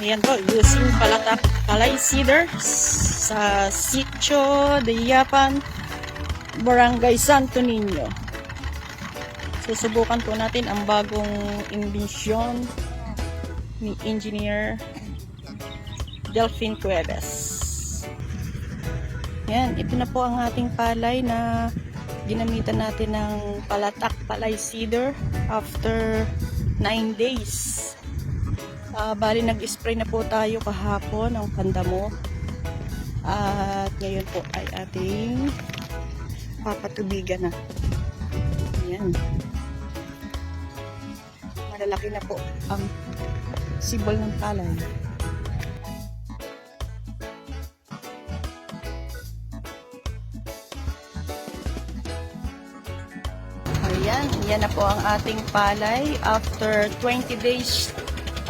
Ayan po, using palatak palay cedar sa Sitio de Yapan, Barangay Santo Niño. Susubukan po natin ang bagong imbensyon ni Engineer Delphine Cuevas. Yan, ito na po ang ating palay na ginamitan natin ng palatak palay cedar after 9 days. Ah, bali nag-spray na po tayo kahapon ng pandamo. At ngayon po ay ating papatubigan na. Ayan. Malalaki na po ang sibol ng palay. Ayan, yan na po ang ating palay after 20 days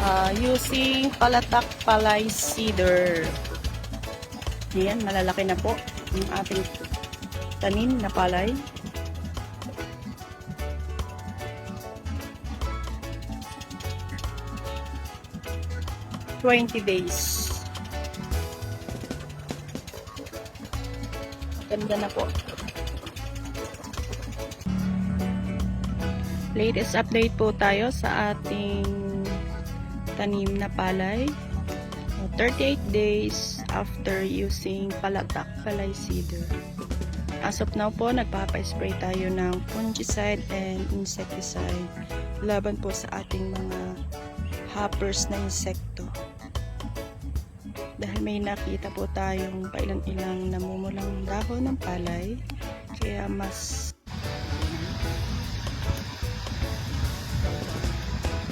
uh, using palatak palay cedar. Ayan, malalaki na po ang ating tanim na palay. Twenty days. Ganda na po. Latest update po tayo sa ating tanim na palay. 38 days after using palatak palay cedar. As of now po, nagpapa-spray tayo ng fungicide and insecticide laban po sa ating mga hoppers na insekto. Dahil may nakita po tayong pailang-ilang namumulang dahon ng palay, kaya mas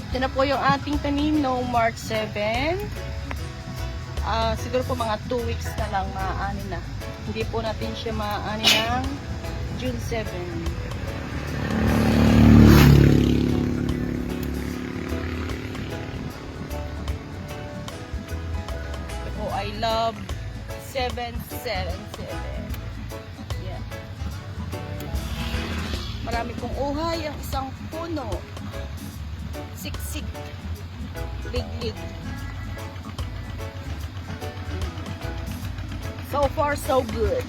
Ito na po yung ating tanim no March 7. Ah, siguro po mga 2 weeks na lang maaani na. Hindi po natin siya maaani ng June 7. Ito po I love 777. Yeah. Marami pong uhay ang isang puno siksik. Liglig. So far so good.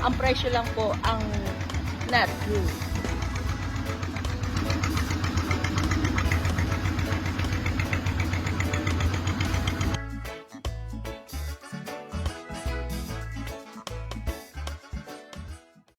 Ang presyo lang po ang not good